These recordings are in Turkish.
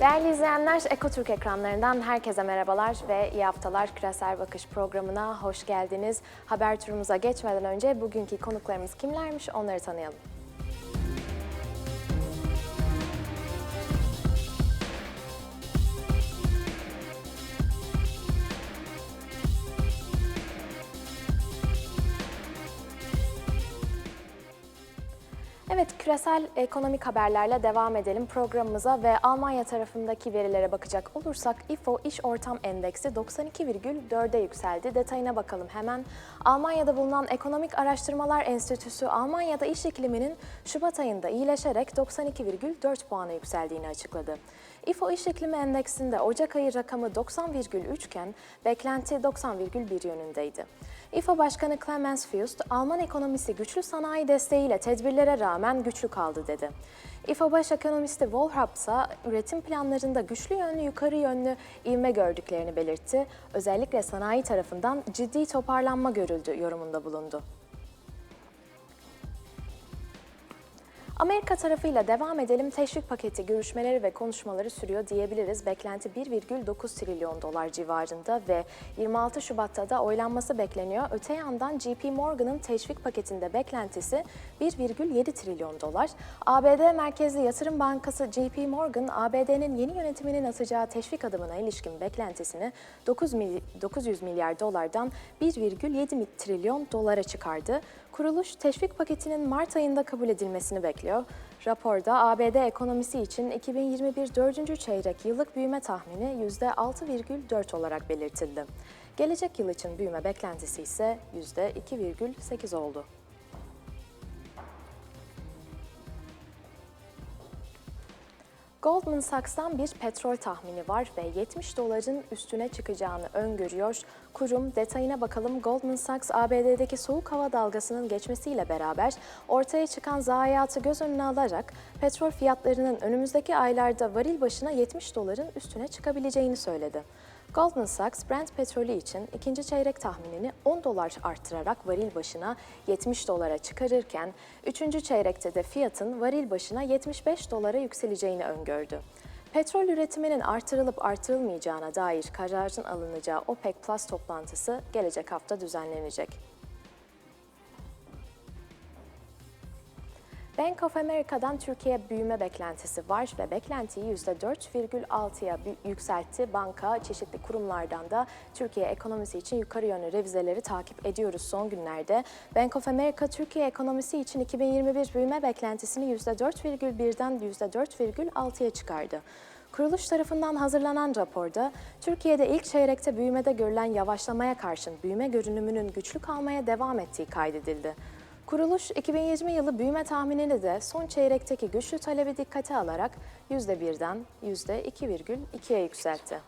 Değerli izleyenler, Ekotürk ekranlarından herkese merhabalar ve iyi haftalar. Küresel Bakış programına hoş geldiniz. Haber turumuza geçmeden önce bugünkü konuklarımız kimlermiş onları tanıyalım. Evet, küresel ekonomik haberlerle devam edelim programımıza ve Almanya tarafındaki verilere bakacak olursak İFO İş Ortam Endeksi 92,4'e yükseldi. Detayına bakalım hemen. Almanya'da bulunan Ekonomik Araştırmalar Enstitüsü Almanya'da iş ikliminin Şubat ayında iyileşerek 92,4 puana yükseldiğini açıkladı. İFO İş İklimi Endeksinde Ocak ayı rakamı 90,3 iken beklenti 90,1 yönündeydi. İFO Başkanı Clemens Fust, Alman ekonomisi güçlü sanayi desteğiyle tedbirlere rağmen güçlü kaldı dedi. İFO Baş Ekonomisti Wolfram ise üretim planlarında güçlü yönlü yukarı yönlü ivme gördüklerini belirtti. Özellikle sanayi tarafından ciddi toparlanma görüldü yorumunda bulundu. Amerika tarafıyla devam edelim. Teşvik paketi görüşmeleri ve konuşmaları sürüyor diyebiliriz. Beklenti 1,9 trilyon dolar civarında ve 26 Şubat'ta da oylanması bekleniyor. Öte yandan JP Morgan'ın teşvik paketinde beklentisi 1,7 trilyon dolar. ABD merkezli yatırım bankası JP Morgan, ABD'nin yeni yönetiminin atacağı teşvik adımına ilişkin beklentisini 9 mil- 900 milyar dolardan 1,7 trilyon dolara çıkardı. Kuruluş teşvik paketinin Mart ayında kabul edilmesini bekliyor. Raporda ABD ekonomisi için 2021 4. çeyrek yıllık büyüme tahmini %6,4 olarak belirtildi. Gelecek yıl için büyüme beklentisi ise %2,8 oldu. Goldman Sachs'tan bir petrol tahmini var ve 70 doların üstüne çıkacağını öngörüyor. Kurum detayına bakalım. Goldman Sachs ABD'deki soğuk hava dalgasının geçmesiyle beraber ortaya çıkan zayiatı göz önüne alarak petrol fiyatlarının önümüzdeki aylarda varil başına 70 doların üstüne çıkabileceğini söyledi. Goldman Sachs Brent petrolü için ikinci çeyrek tahminini 10 dolar arttırarak varil başına 70 dolara çıkarırken, üçüncü çeyrekte de fiyatın varil başına 75 dolara yükseleceğini öngördü. Petrol üretiminin artırılıp artırılmayacağına dair kararın alınacağı OPEC Plus toplantısı gelecek hafta düzenlenecek. Bank of America'dan Türkiye büyüme beklentisi var ve beklentiyi %4,6'ya bü- yükseltti. Banka çeşitli kurumlardan da Türkiye ekonomisi için yukarı yönlü revizeleri takip ediyoruz son günlerde. Bank of America Türkiye ekonomisi için 2021 büyüme beklentisini %4,1'den %4,6'ya çıkardı. Kuruluş tarafından hazırlanan raporda Türkiye'de ilk çeyrekte büyümede görülen yavaşlamaya karşın büyüme görünümünün güçlü kalmaya devam ettiği kaydedildi. Kuruluş 2020 yılı büyüme tahminini de son çeyrekteki güçlü talebi dikkate alarak %1'den %2,2'ye yükseltti.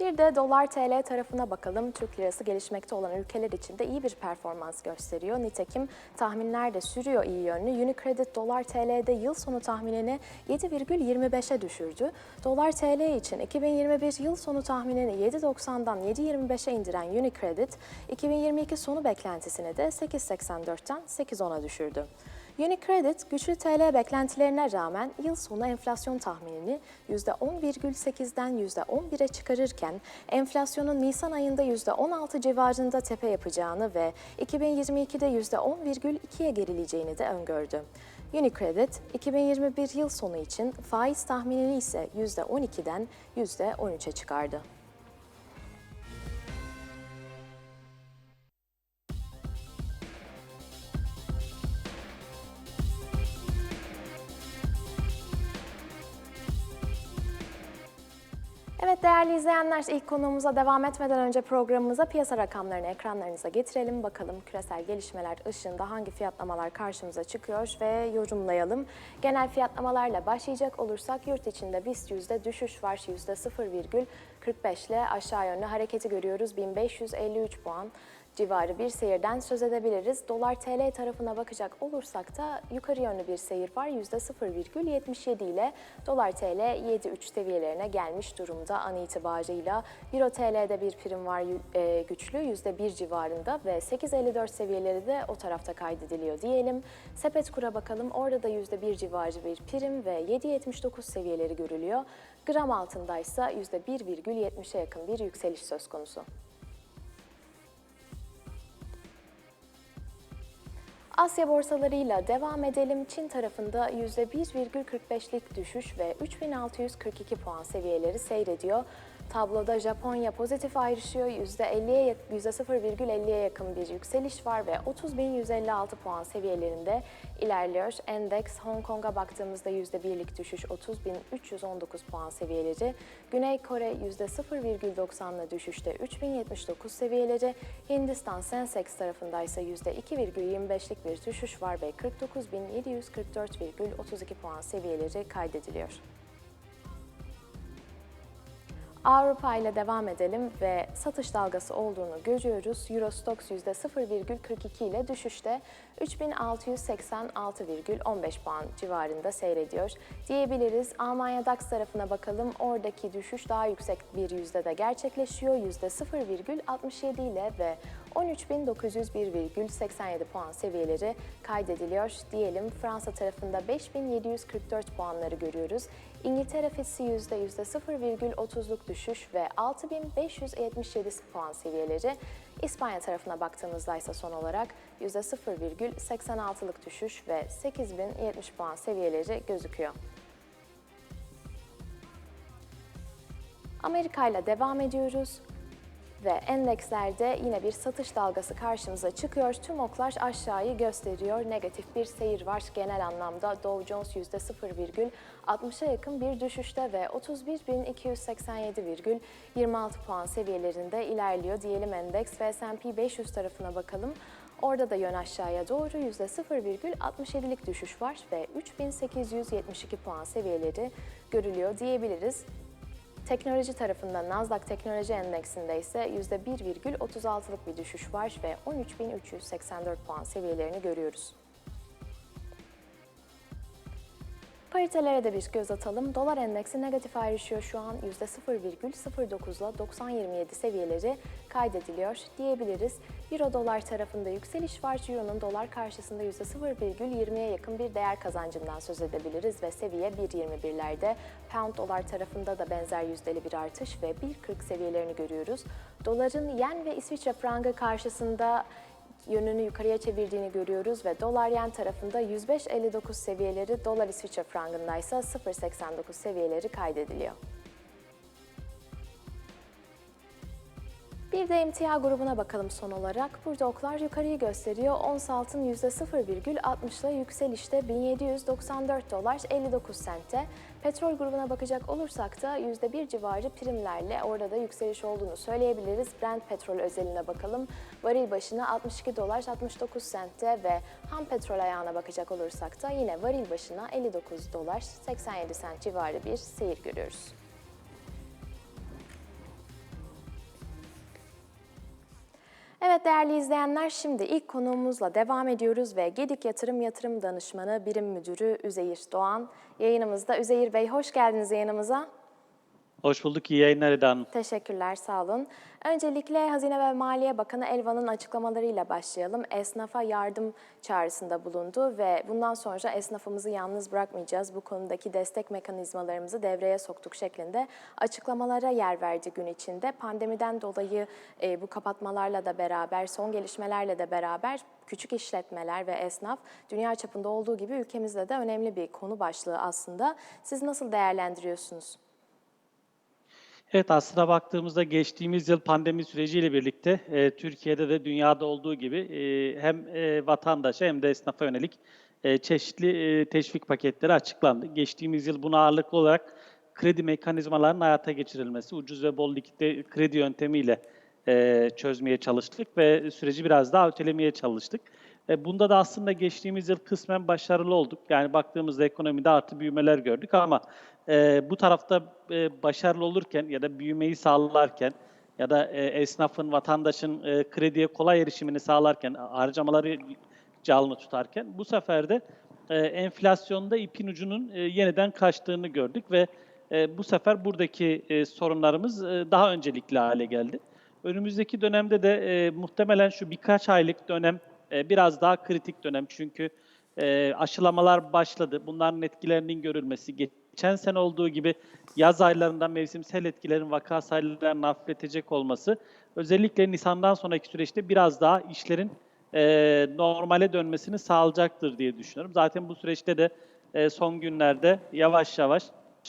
Bir de dolar TL tarafına bakalım. Türk lirası gelişmekte olan ülkeler için de iyi bir performans gösteriyor. Nitekim tahminler de sürüyor iyi yönlü. Unicredit dolar TL'de yıl sonu tahminini 7,25'e düşürdü. Dolar TL için 2021 yıl sonu tahminini 7.90'dan 7.25'e indiren Unicredit, 2022 sonu beklentisini de 8.84'ten 8.10'a düşürdü. Unicredit, güçlü TL beklentilerine rağmen yıl sonu enflasyon tahminini %10,8'den %11'e çıkarırken enflasyonun Nisan ayında %16 civarında tepe yapacağını ve 2022'de %10,2'ye gerileyeceğini de öngördü. Unicredit, 2021 yıl sonu için faiz tahminini ise %12'den %13'e çıkardı. Evet değerli izleyenler ilk konuğumuza devam etmeden önce programımıza piyasa rakamlarını ekranlarınıza getirelim. Bakalım küresel gelişmeler ışığında hangi fiyatlamalar karşımıza çıkıyor ve yorumlayalım. Genel fiyatlamalarla başlayacak olursak yurt içinde BIST yüzde düşüş var %0,45 ile aşağı yönlü hareketi görüyoruz 1553 puan. Civarı bir seyirden söz edebiliriz. Dolar TL tarafına bakacak olursak da yukarı yönlü bir seyir var. %0,77 ile dolar TL 7.3 seviyelerine gelmiş durumda an itibarıyla. Euro TL'de bir prim var e, güçlü %1 civarında ve 8.54 seviyeleri de o tarafta kaydediliyor diyelim. Sepet kura bakalım. Orada da %1 civarı bir prim ve 7.79 seviyeleri görülüyor. Gram altındaysa %1,70'e yakın bir yükseliş söz konusu. Asya borsalarıyla devam edelim. Çin tarafında %1,45'lik düşüş ve 3642 puan seviyeleri seyrediyor. Tabloda Japonya pozitif ayrışıyor. %50'ye %0,50'ye yakın bir yükseliş var ve 30.156 puan seviyelerinde ilerliyor. Endeks Hong Kong'a baktığımızda %1'lik düşüş 30.319 puan seviyeleri. Güney Kore %0,90'la düşüşte 3079 seviyeleri. Hindistan Sensex tarafındaysa %2,25'lik bir düşüş var ve 49.744,32 puan seviyeleri kaydediliyor. Avrupa ile devam edelim ve satış dalgası olduğunu görüyoruz. Eurostox %0,42 ile düşüşte 3686,15 puan civarında seyrediyor diyebiliriz. Almanya DAX tarafına bakalım. Oradaki düşüş daha yüksek bir yüzdede gerçekleşiyor. %0,67 ile ve 13.901,87 puan seviyeleri kaydediliyor diyelim. Fransa tarafında 5744 puanları görüyoruz. İngiltere FTSE yüzde 0,30'luk düşüş ve 6577 puan seviyeleri. İspanya tarafına baktığımızda ise son olarak %0,86'lık düşüş ve 8070 puan seviyeleri gözüküyor. Amerika ile devam ediyoruz ve endekslerde yine bir satış dalgası karşımıza çıkıyor. Tüm oklar aşağıyı gösteriyor. Negatif bir seyir var genel anlamda. Dow Jones %0,60'a yakın bir düşüşte ve 31.287,26 puan seviyelerinde ilerliyor diyelim endeks ve S&P 500 tarafına bakalım. Orada da yön aşağıya doğru %0,67'lik düşüş var ve 3872 puan seviyeleri görülüyor diyebiliriz. Teknoloji tarafında Nasdaq Teknoloji Endeksinde ise %1,36'lık bir düşüş var ve 13.384 puan seviyelerini görüyoruz. Paritelere de bir göz atalım. Dolar endeksi negatif ayrışıyor şu an %0,09 ile 90.27 seviyeleri kaydediliyor diyebiliriz. Euro dolar tarafında yükseliş var. Euro'nun dolar karşısında %0,20'ye yakın bir değer kazancından söz edebiliriz ve seviye 1.21'lerde. Pound dolar tarafında da benzer yüzdeli bir artış ve 1.40 seviyelerini görüyoruz. Doların yen ve İsviçre frangı karşısında yönünü yukarıya çevirdiğini görüyoruz ve dolar yen tarafında 105.59 seviyeleri, dolar İsviçre frangında ise 0.89 seviyeleri kaydediliyor. Bir de emtia grubuna bakalım son olarak. Burada oklar yukarıyı gösteriyor. Ons altın %0,60 ile yükselişte 1794 dolar 59 sente. Petrol grubuna bakacak olursak da %1 civarı primlerle orada da yükseliş olduğunu söyleyebiliriz. Brent petrol özeline bakalım. Varil başına 62 dolar 69 sente ve ham petrol ayağına bakacak olursak da yine varil başına 59 dolar 87 sent civarı bir seyir görüyoruz. Evet değerli izleyenler şimdi ilk konuğumuzla devam ediyoruz ve Gedik Yatırım Yatırım Danışmanı Birim Müdürü Üzeyir Doğan yayınımızda. Üzeyir Bey hoş geldiniz yayınımıza. Hoş bulduk. İyi yayınlar Eda Hanım. Teşekkürler, sağ olun. Öncelikle Hazine ve Maliye Bakanı Elvan'ın açıklamalarıyla başlayalım. Esnafa yardım çağrısında bulundu ve bundan sonra esnafımızı yalnız bırakmayacağız. Bu konudaki destek mekanizmalarımızı devreye soktuk şeklinde açıklamalara yer verdi gün içinde. Pandemiden dolayı e, bu kapatmalarla da beraber, son gelişmelerle de beraber küçük işletmeler ve esnaf dünya çapında olduğu gibi ülkemizde de önemli bir konu başlığı aslında. Siz nasıl değerlendiriyorsunuz? Evet aslında baktığımızda geçtiğimiz yıl pandemi süreciyle birlikte e, Türkiye'de de dünyada olduğu gibi e, hem e, vatandaşa hem de esnafa yönelik e, çeşitli e, teşvik paketleri açıklandı. Geçtiğimiz yıl buna ağırlıklı olarak kredi mekanizmalarının hayata geçirilmesi, ucuz ve bol likitte kredi yöntemiyle e, çözmeye çalıştık ve süreci biraz daha ötelemeye çalıştık. E, bunda da aslında geçtiğimiz yıl kısmen başarılı olduk. Yani baktığımızda ekonomide artı büyümeler gördük ama e, bu tarafta e, başarılı olurken ya da büyümeyi sağlarken ya da esnafın, vatandaşın krediye kolay erişimini sağlarken, harcamaları canlı tutarken bu sefer de enflasyonda ipin ucunun yeniden kaçtığını gördük ve bu sefer buradaki sorunlarımız daha öncelikli hale geldi. Önümüzdeki dönemde de e, muhtemelen şu birkaç aylık dönem e, biraz daha kritik dönem çünkü e, aşılamalar başladı. Bunların etkilerinin görülmesi, geçen sene olduğu gibi yaz aylarında mevsimsel etkilerin vaka sayılarını hafifletecek olması özellikle Nisan'dan sonraki süreçte biraz daha işlerin e, normale dönmesini sağlayacaktır diye düşünüyorum. Zaten bu süreçte de e, son günlerde yavaş yavaş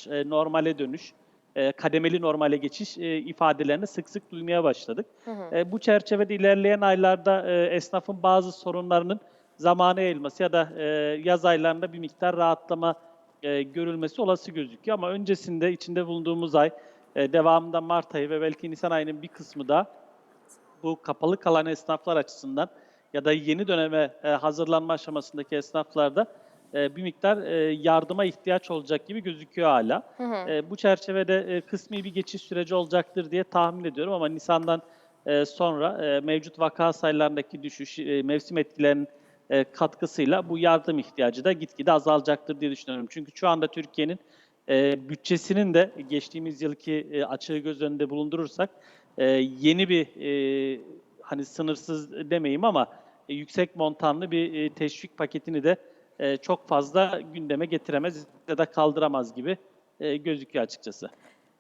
e, normale dönüş, e, kademeli normale geçiş e, ifadelerini sık sık duymaya başladık. E, bu çerçevede ilerleyen aylarda e, esnafın bazı sorunlarının zamana yayılması ya da e, yaz aylarında bir miktar rahatlama e, görülmesi olası gözüküyor. Ama öncesinde içinde bulunduğumuz ay, e, devamında Mart ayı ve belki Nisan ayının bir kısmı da bu kapalı kalan esnaflar açısından ya da yeni döneme e, hazırlanma aşamasındaki esnaflarda e, bir miktar e, yardıma ihtiyaç olacak gibi gözüküyor hala. E, bu çerçevede e, kısmi bir geçiş süreci olacaktır diye tahmin ediyorum ama Nisan'dan e, sonra e, mevcut vaka sayılarındaki düşüş, e, mevsim etkilerinin e, katkısıyla bu yardım ihtiyacı da gitgide azalacaktır diye düşünüyorum. Çünkü şu anda Türkiye'nin e, bütçesinin de geçtiğimiz yılki e, açığı göz önünde bulundurursak e, yeni bir e, hani sınırsız demeyeyim ama e, yüksek montanlı bir e, teşvik paketini de e, çok fazla gündeme getiremez ya da kaldıramaz gibi e, gözüküyor açıkçası.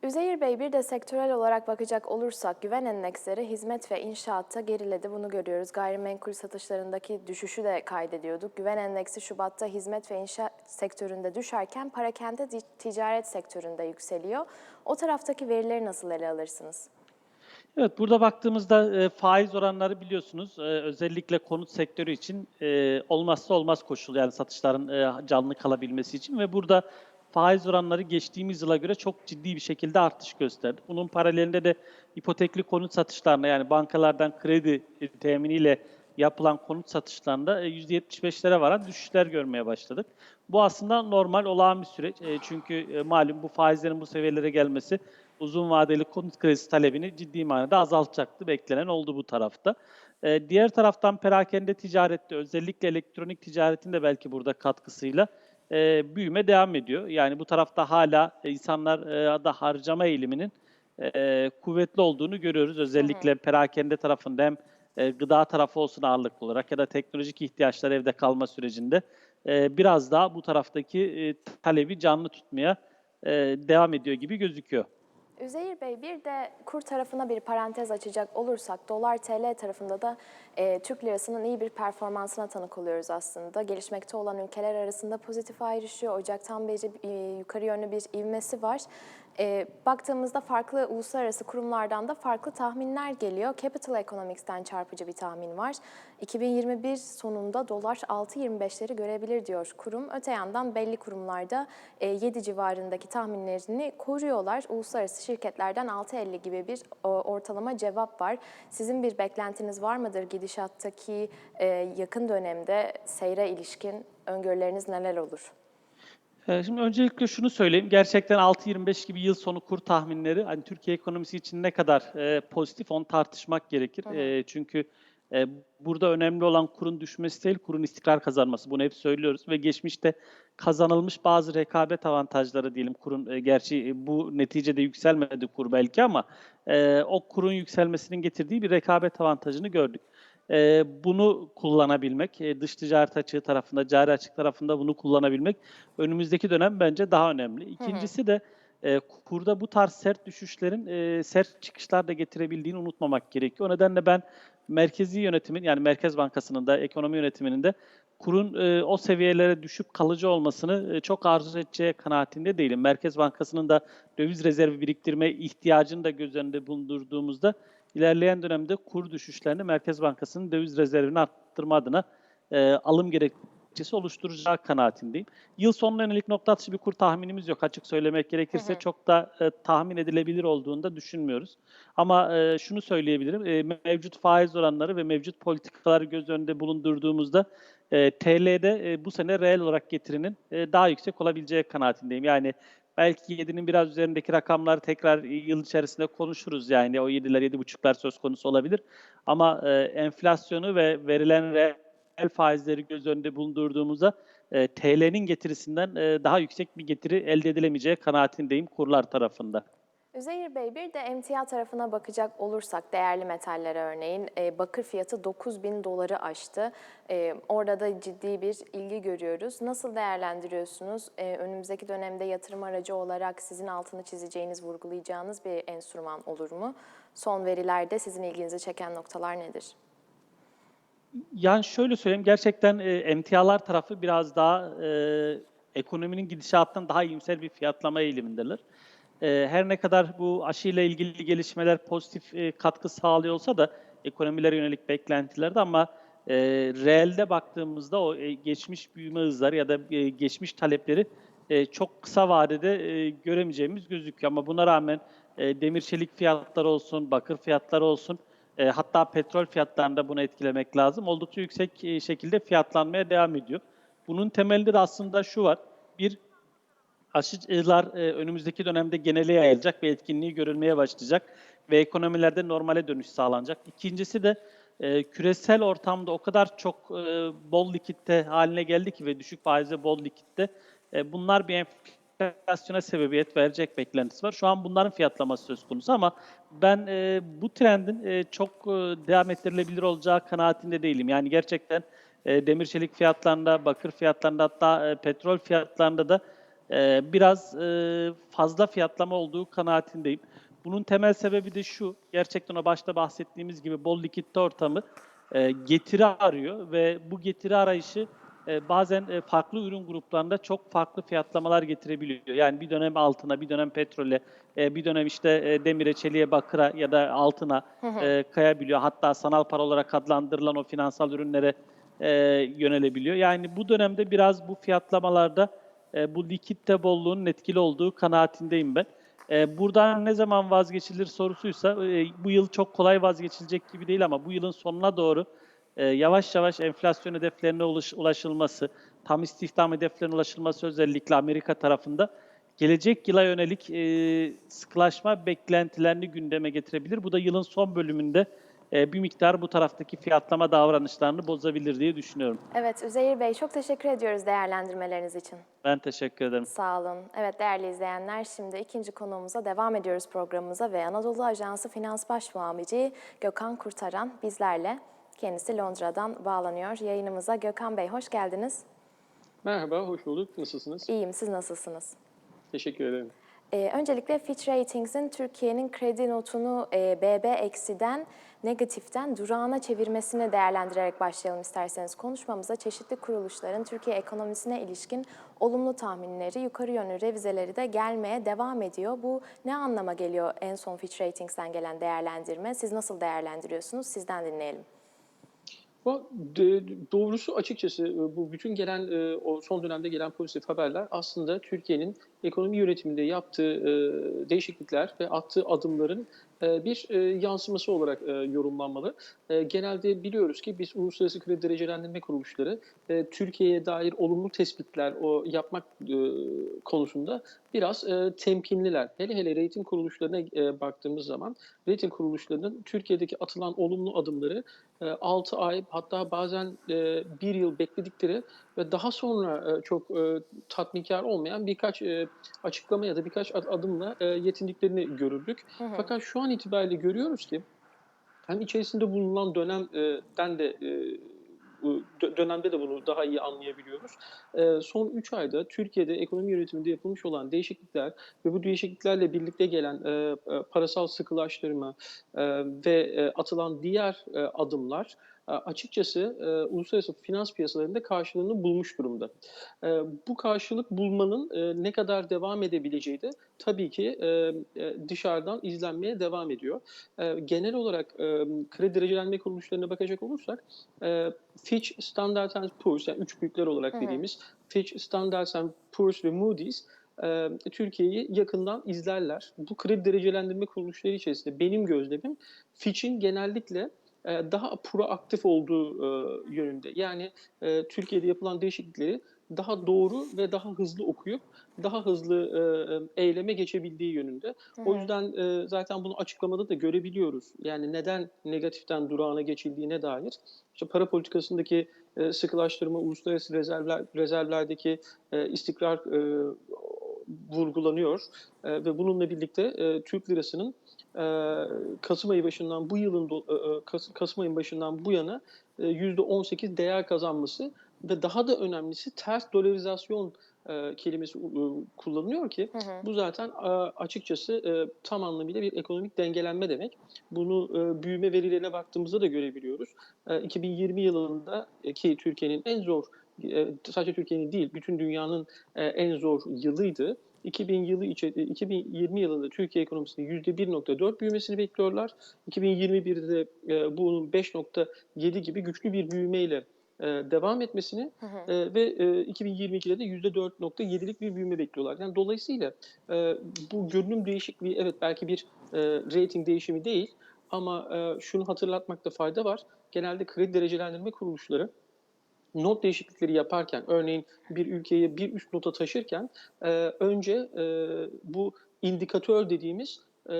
Üzeyir Bey bir de sektörel olarak bakacak olursak güven endeksleri hizmet ve inşaatta geriledi. Bunu görüyoruz. Gayrimenkul satışlarındaki düşüşü de kaydediyorduk. Güven endeksi Şubat'ta hizmet ve inşaat sektöründe düşerken parakende di- ticaret sektöründe yükseliyor. O taraftaki verileri nasıl ele alırsınız? Evet, burada baktığımızda e, faiz oranları biliyorsunuz e, özellikle konut sektörü için e, olmazsa olmaz koşul yani satışların e, canlı kalabilmesi için ve burada faiz oranları geçtiğimiz yıla göre çok ciddi bir şekilde artış gösterdi. Bunun paralelinde de ipotekli konut satışlarına yani bankalardan kredi e, teminiyle yapılan konut satışlarında e, %75'lere varan düşüşler görmeye başladık. Bu aslında normal olağan bir süreç. E, Çünkü e, malum bu faizlerin bu seviyelere gelmesi uzun vadeli konut kredisi talebini ciddi manada azaltacaktı. Beklenen oldu bu tarafta. E, Diğer taraftan perakende ticarette özellikle elektronik ticaretin de belki burada katkısıyla e, büyüme devam ediyor. Yani bu tarafta hala insanlar e, da harcama eğiliminin e, kuvvetli olduğunu görüyoruz. Özellikle perakende tarafında hem e, gıda tarafı olsun ağırlıklı olarak ya da teknolojik ihtiyaçlar evde kalma sürecinde e, biraz daha bu taraftaki e, talebi canlı tutmaya e, devam ediyor gibi gözüküyor. Üzeyir Bey bir de kur tarafına bir parantez açacak olursak dolar TL tarafında da e, Türk lirasının iyi bir performansına tanık oluyoruz aslında. Gelişmekte olan ülkeler arasında pozitif ayrışıyor. Ocaktan beri e, yukarı yönlü bir ivmesi var. E, baktığımızda farklı uluslararası kurumlardan da farklı tahminler geliyor. Capital Economics'ten çarpıcı bir tahmin var. 2021 sonunda dolar 6.25'leri görebilir diyor kurum. Öte yandan belli kurumlarda e, 7 civarındaki tahminlerini koruyorlar. Uluslararası şirketlerden 6.50 gibi bir o, ortalama cevap var. Sizin bir beklentiniz var mıdır gidişattaki e, yakın dönemde seyre ilişkin öngörüleriniz neler olur? Ee, Şimdi öncelikle şunu söyleyeyim. Gerçekten 6.25 gibi yıl sonu kur tahminleri hani Türkiye ekonomisi için ne kadar e, pozitif onu tartışmak gerekir. E, çünkü e, burada önemli olan kurun düşmesi değil, kurun istikrar kazanması. Bunu hep söylüyoruz ve geçmişte kazanılmış bazı rekabet avantajları diyelim kurun. E, gerçi e, bu neticede yükselmedi kur belki ama e, o kurun yükselmesinin getirdiği bir rekabet avantajını gördük. E, bunu kullanabilmek, e, dış ticaret açığı tarafında, cari açık tarafında bunu kullanabilmek önümüzdeki dönem bence daha önemli. İkincisi de e, kurda bu tarz sert düşüşlerin e, sert çıkışlar da getirebildiğini unutmamak gerekiyor. O nedenle ben merkezi yönetimin yani Merkez Bankası'nın da ekonomi yönetiminin de kurun e, o seviyelere düşüp kalıcı olmasını e, çok arzu edeceği kanaatinde değilim. Merkez Bankası'nın da döviz rezervi biriktirme ihtiyacını da göz önünde bulundurduğumuzda ilerleyen dönemde kur düşüşlerini Merkez Bankası'nın döviz rezervini arttırma adına e, alım gerekçesi oluşturacağı kanaatindeyim. Yıl sonuna yönelik nokta atışı bir kur tahminimiz yok. Açık söylemek gerekirse çok da e, tahmin edilebilir olduğunu da düşünmüyoruz. Ama e, şunu söyleyebilirim. E, mevcut faiz oranları ve mevcut politikaları göz önünde bulundurduğumuzda e, TL'de e, bu sene reel olarak getirinin e, daha yüksek olabileceği kanaatindeyim. Yani Belki 7'nin biraz üzerindeki rakamları tekrar yıl içerisinde konuşuruz. Yani o 7'ler 7,5'lar söz konusu olabilir. Ama e, enflasyonu ve verilen reel faizleri göz önünde bulundurduğumuzda e, TL'nin getirisinden e, daha yüksek bir getiri elde edilemeyeceği kanaatindeyim kurlar tarafında. Üzeyir Bey bir de emtia tarafına bakacak olursak değerli metallere örneğin e, bakır fiyatı 9 bin doları aştı. E, orada da ciddi bir ilgi görüyoruz. Nasıl değerlendiriyorsunuz? E, önümüzdeki dönemde yatırım aracı olarak sizin altını çizeceğiniz, vurgulayacağınız bir enstrüman olur mu? Son verilerde sizin ilginizi çeken noktalar nedir? Yani şöyle söyleyeyim, gerçekten e, emtialar tarafı biraz daha e, ekonominin gidişatından daha iyimser bir fiyatlama eğilimindeler. E, her ne kadar bu aşıyla ilgili gelişmeler pozitif e, katkı sağlıyor olsa da ekonomilere yönelik beklentilerde ama e, reelde baktığımızda o e, geçmiş büyüme hızları ya da e, geçmiş talepleri e, çok kısa vadede e, göremeyeceğimiz gözüküyor. Ama buna rağmen e, demir çelik fiyatları olsun, bakır fiyatları olsun, e, hatta petrol fiyatlarında bunu etkilemek lazım. Oldukça yüksek e, şekilde fiyatlanmaya devam ediyor. Bunun temelinde de aslında şu var. Bir, aşılar e, önümüzdeki dönemde genele yayılacak ve etkinliği görülmeye başlayacak ve ekonomilerde normale dönüş sağlanacak. İkincisi de e, küresel ortamda o kadar çok e, bol likitte haline geldi ki ve düşük faizle bol likitte bunlar bir enflasyona sebebiyet verecek beklentisi var. Şu an bunların fiyatlaması söz konusu ama ben bu trendin çok devam ettirilebilir olacağı kanaatinde değilim. Yani gerçekten e, demir çelik fiyatlarında, bakır fiyatlarında hatta petrol fiyatlarında da e, biraz e, fazla fiyatlama olduğu kanaatindeyim. Bunun temel sebebi de şu, gerçekten o başta bahsettiğimiz gibi bol likitte ortamı e, getiri arıyor ve bu getiri arayışı e, bazen e, farklı ürün gruplarında çok farklı fiyatlamalar getirebiliyor. Yani bir dönem altına, bir dönem petrole, e, bir dönem işte e, demire, çeliğe, bakıra ya da altına e, kayabiliyor. Hatta sanal para olarak adlandırılan o finansal ürünlere e, yönelebiliyor. Yani bu dönemde biraz bu fiyatlamalarda e, bu likitte bolluğunun etkili olduğu kanaatindeyim ben. E, buradan ne zaman vazgeçilir sorusuysa e, bu yıl çok kolay vazgeçilecek gibi değil ama bu yılın sonuna doğru e, yavaş yavaş enflasyon hedeflerine ulaş, ulaşılması, tam istihdam hedeflerine ulaşılması özellikle Amerika tarafında gelecek yıla yönelik e, sıkılaşma beklentilerini gündeme getirebilir. Bu da yılın son bölümünde e, bir miktar bu taraftaki fiyatlama davranışlarını bozabilir diye düşünüyorum. Evet Üzeyir Bey çok teşekkür ediyoruz değerlendirmeleriniz için. Ben teşekkür ederim. Sağ olun. Evet değerli izleyenler şimdi ikinci konuğumuza devam ediyoruz programımıza ve Anadolu Ajansı Finans Baş Muamiri Gökhan Kurtaran bizlerle. Kendisi Londra'dan bağlanıyor yayınımıza. Gökhan Bey hoş geldiniz. Merhaba, hoş bulduk. Nasılsınız? İyiyim, siz nasılsınız? Teşekkür ederim. Ee, öncelikle Fitch Ratings'in Türkiye'nin kredi notunu e, BB eksiden negatiften durağına çevirmesini değerlendirerek başlayalım isterseniz. Konuşmamıza çeşitli kuruluşların Türkiye ekonomisine ilişkin olumlu tahminleri, yukarı yönlü revizeleri de gelmeye devam ediyor. Bu ne anlama geliyor en son Fitch Ratings'ten gelen değerlendirme? Siz nasıl değerlendiriyorsunuz? Sizden dinleyelim. Doğrusu açıkçası e, bu bütün gelen e, son dönemde gelen pozitif haberler aslında Türkiye'nin ekonomi yönetiminde yaptığı e, değişiklikler ve attığı adımların bir e, yansıması olarak e, yorumlanmalı. E, Genelde biliyoruz ki biz uluslararası kredi derecelendirme kuruluşları e, Türkiye'ye dair olumlu tespitler o yapmak e, konusunda biraz e, temkinliler. Hele hele reyting kuruluşlarına e, baktığımız zaman reyting kuruluşlarının Türkiye'deki atılan olumlu adımları 6 ay hatta bazen 1 yıl bekledikleri ve daha sonra e, çok e, tatminkar olmayan birkaç e, açıklama ya da birkaç ad- adımla yetindiklerini görürdük. Hı hı. Fakat şu an itibariyle görüyoruz ki hem içerisinde bulunan dönemden de dönemde de bunu daha iyi anlayabiliyoruz. Son 3 ayda Türkiye'de ekonomi yönetiminde yapılmış olan değişiklikler ve bu değişikliklerle birlikte gelen parasal sıkılaştırma ve atılan diğer adımlar açıkçası e, uluslararası finans piyasalarında karşılığını bulmuş durumda. E, bu karşılık bulmanın e, ne kadar devam edebileceği de tabii ki e, e, dışarıdan izlenmeye devam ediyor. E, genel olarak e, kredi derecelenme kuruluşlarına bakacak olursak e, Fitch, Standard Poor's yani üç büyükler olarak Hı hı. dediğimiz Fitch, Standard Poor's ve Moody's e, Türkiye'yi yakından izlerler. Bu kredi derecelendirme kuruluşları içerisinde benim gözlemim Fitch'in genellikle e, daha proaktif olduğu e, yönünde. Yani e, Türkiye'de yapılan değişiklikleri daha doğru ve daha hızlı okuyup daha hızlı e, e, eyleme geçebildiği yönünde. O yüzden e, zaten bunu açıklamada da görebiliyoruz. Yani neden negatiften durağına geçildiğine dair. İşte para politikasındaki e, sıkılaştırma, uluslararası rezervler, rezervlerdeki e, istikrar e, vurgulanıyor E, ve bununla birlikte e, Türk lirasının e, Kasım ayı başından bu yılın e, e, Kas- Kasım ayın başından bu yana e, %18 değer kazanması ve daha da önemlisi ters dolarizasyon e, kelimesi e, kullanılıyor ki bu zaten e, açıkçası e, tam anlamıyla bir ekonomik dengelenme demek. Bunu e, büyüme verilerine baktığımızda da görebiliyoruz. E, 2020 yılında e, ki Türkiye'nin en zor e, sadece Türkiye'nin değil bütün dünyanın e, en zor yılıydı. 2000 yılı içe- 2020 yılında Türkiye ekonomisinin %1.4 büyümesini bekliyorlar. 2021'de e, bunun 5.7 gibi güçlü bir büyümeyle e, devam etmesini e, ve e, 2022'de de %4.7'lik bir büyüme bekliyorlar. Yani dolayısıyla e, bu görünüm değişikliği evet belki bir e, rating değişimi değil ama e, şunu hatırlatmakta fayda var. Genelde kredi derecelendirme kuruluşları not değişiklikleri yaparken, örneğin bir ülkeye bir üst nota taşırken e, önce e, bu indikatör dediğimiz e,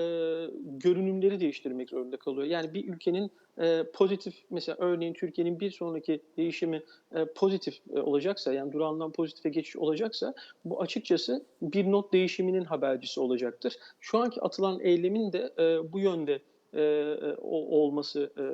görünümleri değiştirmek zorunda kalıyor. Yani bir ülkenin e, pozitif, mesela örneğin Türkiye'nin bir sonraki değişimi e, pozitif e, olacaksa, yani durağından pozitife geçiş olacaksa, bu açıkçası bir not değişiminin habercisi olacaktır. Şu anki atılan eylemin de e, bu yönde e, e, o- olması, e,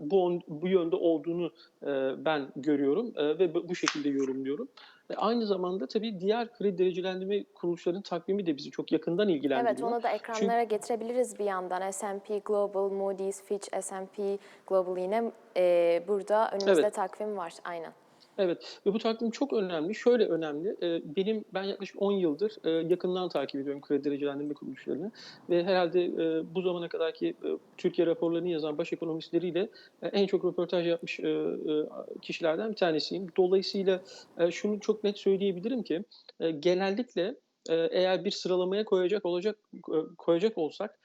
bu bu yönde olduğunu e, ben görüyorum e, ve bu şekilde yorumluyorum. Ve aynı zamanda tabii diğer kredi derecelendirme kuruluşlarının takvimi de bizi çok yakından ilgilendiriyor. Evet, onu da ekranlara getirebiliriz bir yandan. S&P Global, Moody's, Fitch, S&P Global yine e, burada önümüzde Evet. takvim var. Aynen. Evet ve bu takvim çok önemli. Şöyle önemli. e, Benim ben yaklaşık 10 yıldır e, yakından takip ediyorum kredi derecelendirme kuruluşlarını ve herhalde e, bu zamana kadarki e, Türkiye raporlarını yazan baş ekonomistleriyle e, en çok röportaj yapmış e, e, kişilerden bir tanesiyim. Dolayısıyla e, şunu çok net söyleyebilirim ki e, genellikle e, eğer bir sıralamaya koyacak olacak e, koyacak olsak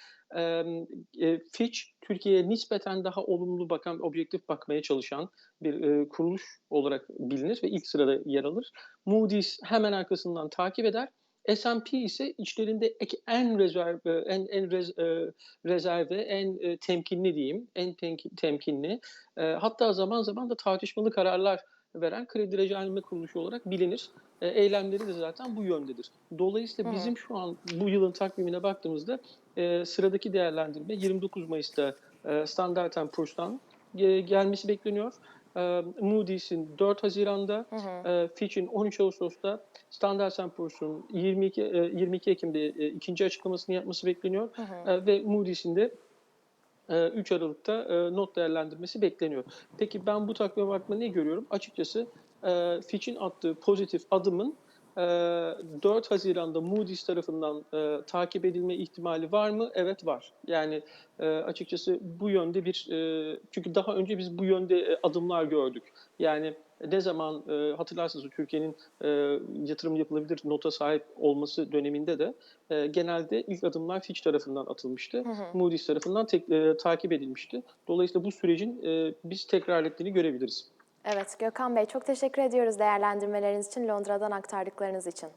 e, Fitch Türkiye'ye nispeten daha olumlu bakan, objektif bakmaya çalışan bir e, kuruluş olarak bilinir ve ilk sırada yer alır. Moody's hemen arkasından takip eder. S&P ise içlerinde en rezerv, e, en en rez, e, rezerve, en e, temkinli diyeyim, en temki- temkinli. E, hatta zaman zaman da tartışmalı kararlar veren kredi derecelendirme kuruluşu olarak bilinir. E, eylemleri de zaten bu yöndedir. Dolayısıyla hı. bizim şu an bu yılın takvimine baktığımızda e, sıradaki değerlendirme 29 Mayıs'ta e, Standard Poor's'tan e, gelmesi bekleniyor. E, Moody's'in 4 Haziran'da, e, Fitch'in 13 Ağustos'ta, Standard Poor's'un 22, e, 22 Ekim'de e, ikinci açıklamasını yapması bekleniyor. E, ve Moody's'in de e, 3 Aralık'ta e, not değerlendirmesi bekleniyor. Peki ben bu takvime bakma ne görüyorum? Açıkçası e, Fitch'in attığı pozitif adımın e, 4 Haziran'da Moody's tarafından e, takip edilme ihtimali var mı? Evet var. Yani e, açıkçası bu yönde bir e, çünkü daha önce biz bu yönde e, adımlar gördük. Yani ne zaman e, hatırlarsınız Türkiye'nin e, yatırım yapılabilir nota sahip olması döneminde de e, genelde ilk adımlar Fitch tarafından atılmıştı. Moody's tarafından tek, e, takip edilmişti. Dolayısıyla bu sürecin e, biz tekrar ettiğini görebiliriz. Evet, Gökhan Bey çok teşekkür ediyoruz değerlendirmeleriniz için, Londra'dan aktardıklarınız için.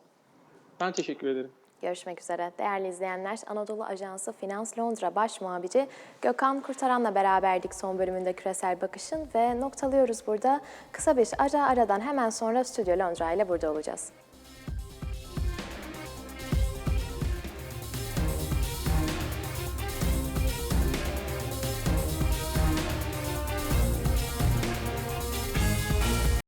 Ben teşekkür ederim. Görüşmek üzere. Değerli izleyenler, Anadolu Ajansı Finans Londra Baş Muhabiri Gökhan Kurtaran'la beraberdik son bölümünde Küresel Bakış'ın ve noktalıyoruz burada. Kısa bir ara aradan hemen sonra Stüdyo Londra ile burada olacağız.